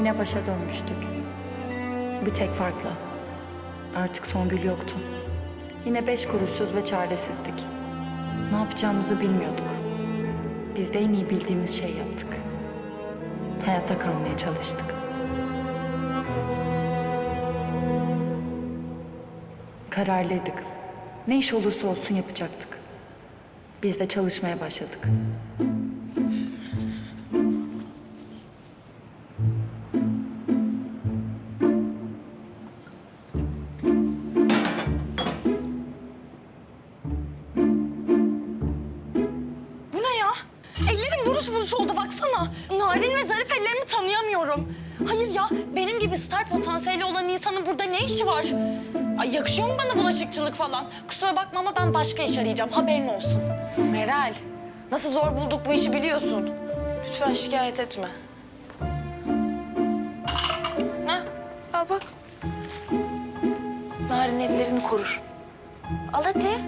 Yine başa dönmüştük. Bir tek farkla. Artık Songül yoktu. Yine beş kuruşsuz ve çaresizdik. Ne yapacağımızı bilmiyorduk. Biz de en iyi bildiğimiz şeyi yaptık. Hayatta kalmaya çalıştık. Kararlıydık. Ne iş olursa olsun yapacaktık. Biz de çalışmaya başladık. Buruş buruş oldu baksana. Narin ve zarif ellerimi tanıyamıyorum. Hayır ya benim gibi star potansiyeli olan insanın burada ne işi var? Ay yakışıyor mu bana bulaşıkçılık falan? Kusura bakma ama ben başka iş arayacağım haberin olsun. Meral, nasıl zor bulduk bu işi biliyorsun. Lütfen şikayet etme. Heh, al bak. Narin ellerini korur. Al hadi.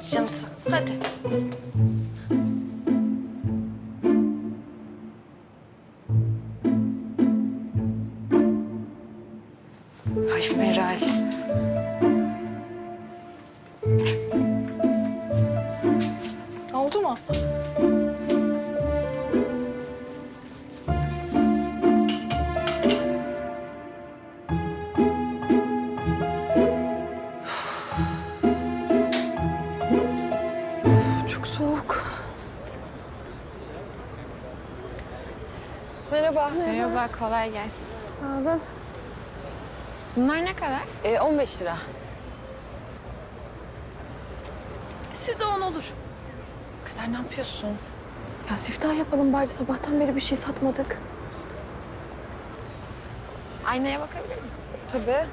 Hadi canısı, hadi. Ay Meral. Merhaba. Merhaba, kolay gelsin. Sağ olun. Bunlar ne kadar? Ee, 15 lira. Size on olur. Kader ne yapıyorsun? Ya siftah yapalım bari sabahtan beri bir şey satmadık. Aynaya bakabilir miyim? Tabii.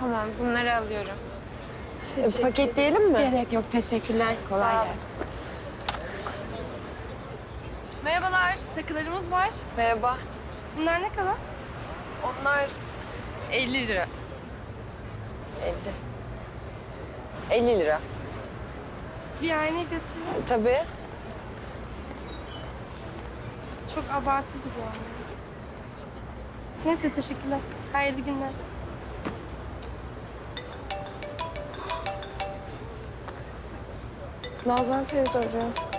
Tamam, bunları alıyorum. E, paketleyelim mi? Gerek yok, teşekkürler. Kolay gelsin. Merhabalar, takılarımız var. Merhaba. Bunlar ne kadar? Onlar 50 lira. 50. 50 lira. Bir aynayı göstereyim. Tabii. Çok abartı duruyor. ama. Neyse teşekkürler. Hayırlı günler. Nazan teyze arıyor.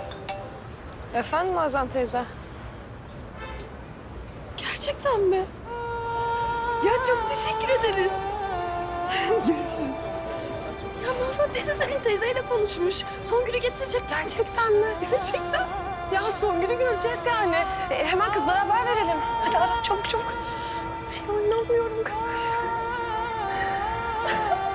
Efendim Nazan teyze? Gerçekten mi? Ya çok teşekkür ederiz. Görüşürüz. Ya Nazan teyze senin teyzeyle konuşmuş. Songül'ü getirecek gerçekten mi? Gerçekten. Ya Songül'ü göreceğiz yani. E, hemen kızlara haber verelim. Hadi ara çabuk çabuk. Ya inanmıyorum kadar.